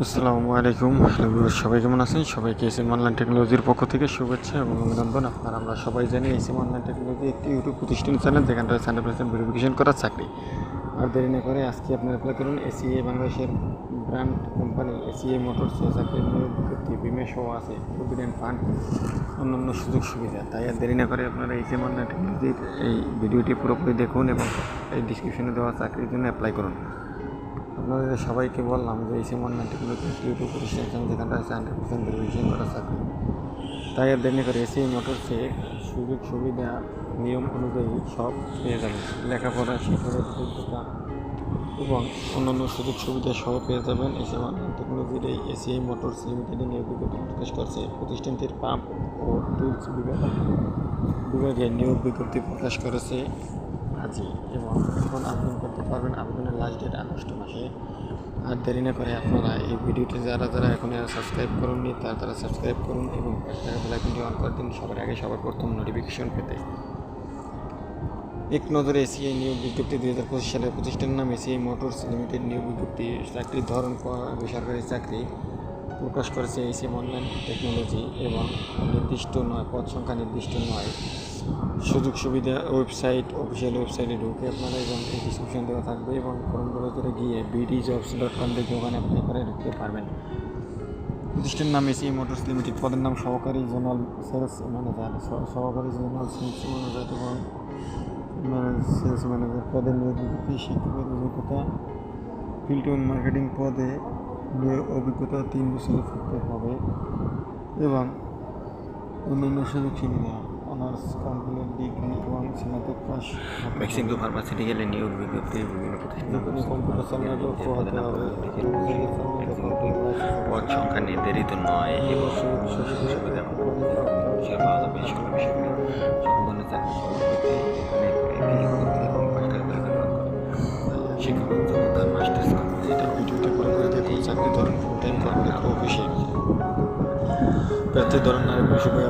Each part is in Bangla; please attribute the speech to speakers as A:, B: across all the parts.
A: আসসালামু আলাইকুম। হ্যালো সবাই কেমন আছেন? সবাইকে এসএম অনলাইন টেকনোলজির পক্ষ থেকে শুভেচ্ছা এবং অভিনন্দন। আপনার আমরা সবাই জানি এসএম অনলাইন টেকনোলজি একটি ইউটিউব প্রতিষ্ঠান চ্যানেল যেখানে রয়েছে হান্ড্রেড পার্সেন্ট ভেরিফিকেশন করার চাকরি। আর দেরি না করে আজকে আপনার অ্যাপ্লাই করুন এসিএ বাংলাদেশের ব্র্যান্ড কোম্পানি এসিএ মোটরস চাকরির নিয়োগ বিজ্ঞপ্তি বিমে সহ আছে প্রভিডেন্ট ফান্ড অন্যান্য সুযোগ সুবিধা। তাই আর দেরি না করে আপনারা এসএম অনলাইন টেকনোলজির এই ভিডিওটি পুরোপুরি দেখুন এবং এই ডিসক্রিপশনে দেওয়া চাকরির জন্য অ্যাপ্লাই করুন। আপনাদের সবাইকে বললাম যে এই সেমন টেকনোলজি ইউটিউব প্রতিষ্ঠান চ্যানেল যেখানে আছে হান্ড্রেড পার্সেন্ট ভেরিফিকেশন করা চাকরি তাই আর দেরি করে এসি মোটরসে সুযোগ সুবিধা নিয়ম অনুযায়ী সব পেয়ে যাবেন লেখাপড়া, শিক্ষাগত যোগ্যতা এবং অন্যান্য সুযোগ সুবিধা সহ পেয়ে যাবেন এই সেমন টেকনোলজির এই এসিআই মোটরস লিমিটেডে নিয়োগ প্রকাশ করছে। প্রতিষ্ঠানটির পাম্প ও টুলস বিভাগ বিভাগে নিয়োগ বিজ্ঞপ্তি প্রকাশ করেছে। আজই এবং এখন আবেদন করতে পারবেন। আবেদনের লাস্ট ডেট আগস্ট মাসে। আর দেরি না করে আপনারা এই ভিডিওটি যারা যারা এখন সাবস্ক্রাইব করুননি, তারা তারা সাবস্ক্রাইব করুন এবং বেলাইকনটি অন করে দিন সবার আগে সবার প্রথম নোটিফিকেশন পেতে। এক নজরে এসিআই নিয়োগ বিজ্ঞপ্তি দুই হাজার পঁচিশ সালের প্রতিষ্ঠানের নাম এসিআই মোটরস লিমিটেড নিয়োগ বিজ্ঞপ্তি। চাকরির ধরন বেসরকারি চাকরি প্রকাশ করেছে এসিএম অনলাইন টেকনোলজি এবং নির্দিষ্ট নয়, পদ সংখ্যা নির্দিষ্ট নয়। সুযোগ সুবিধা ওয়েবসাইট, অফিসিয়াল ওয়েবসাইটে ঢুকে আপনারা এবং এই ডিসক্রিপশন দেওয়া থাকবে এবং ফর্ম ব্রাউজারে গিয়ে বিডি জবস ডট কম থেকে ওখানে অ্যাপ্লাই করে ঢুকতে পারবেন। প্রতিষ্ঠানের নাম এসি মোটরস লিমিটেড। পদের নাম সহকারী জোনাল সেলস ম্যানেজার। সহকারী জোনাল সেলস ম্যানেজার এবং সেলস ম্যানেজার পদের নিয়োগ শিক্ষাগত যোগ্যতা ফিল্ড অ্যান্ড মার্কেটিং পদে অভিজ্ঞতা তিন বছরে থাকতে হবে এবং অন্যান্য সুযোগ সুবিধা। অনার্স কমপ্লিট ডিগ্রি এবং স্নাতক পাস
B: মেক্সিকো ফার্মাসিউটিক্যালে নিয়োগ বিজ্ঞপ্তি বিভিন্ন প্রতিষ্ঠান
A: কম্পিউটার চালানো পোহাতে হবে।
B: পদ সংখ্যা নির্ধারিত নয়। এবং সুবিধা পাওয়া যাবে এই সকল বিষয়গুলো চাকরি করতে এখানে ক্লিক করতে এবং পাঁচ টাকা করে বেতন করে শিক্ষাগত যোগ্যতা মাস্টার্স কমপ্লিট
A: করে দেখুন চাকরি ধরুন ফুল টাইম কর্মরত অফিসে প্রার্থী ধরেন নারী উভয়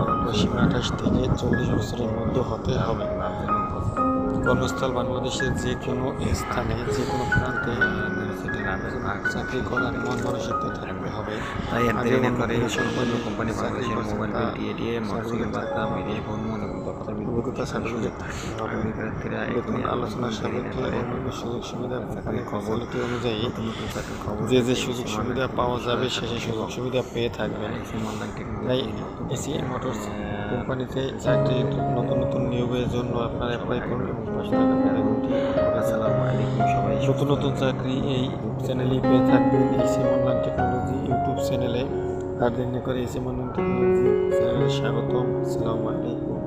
A: আবেদন সীমা আঠাশ থেকে চল্লিশ বছরের মধ্যে হতে হবে। কর্মস্থল বাংলাদেশের যে কোনো স্থানে, যে কোনো প্রান্তে চাকরি করার মন মানসিকতা থাকতে হবে।
B: তাই এর দেরি করে সম্পূর্ণ
A: কোম্পানি চাকরি
B: বাংলাদেশের মোবাইল বিল টিএডিএ মোটরসাইকেল ভাতা ভ্রমণ এবং দক্ষতার
A: হবে সাপেক্ষে অন্যান্য সুযোগ সুবিধা
B: চাকরি খবর
A: ফ্যাসিলিটি অনুযায়ী যে যে সুযোগ সুবিধা পাওয়া যাবে সে সেই সুযোগ সুবিধা পেয়ে থাকবেন তাই এসি মোটরস কোম্পানিতে চাকরির নতুন নতুন নিয়োগের জন্য আপনারা অ্যাপ্লাই করুন এবং
B: সবাই
A: নতুন নতুন চাকরি এই চ্যানেলেই পেয়ে থাকবেন এসি অনলাইন টেকনোলজি ইউটিউব চ্যানেলে। তার জন্য করে এসি অনলাইন টেকনোলজি চ্যানেলে স্বাগতম। আসসালামু আলাইকুম।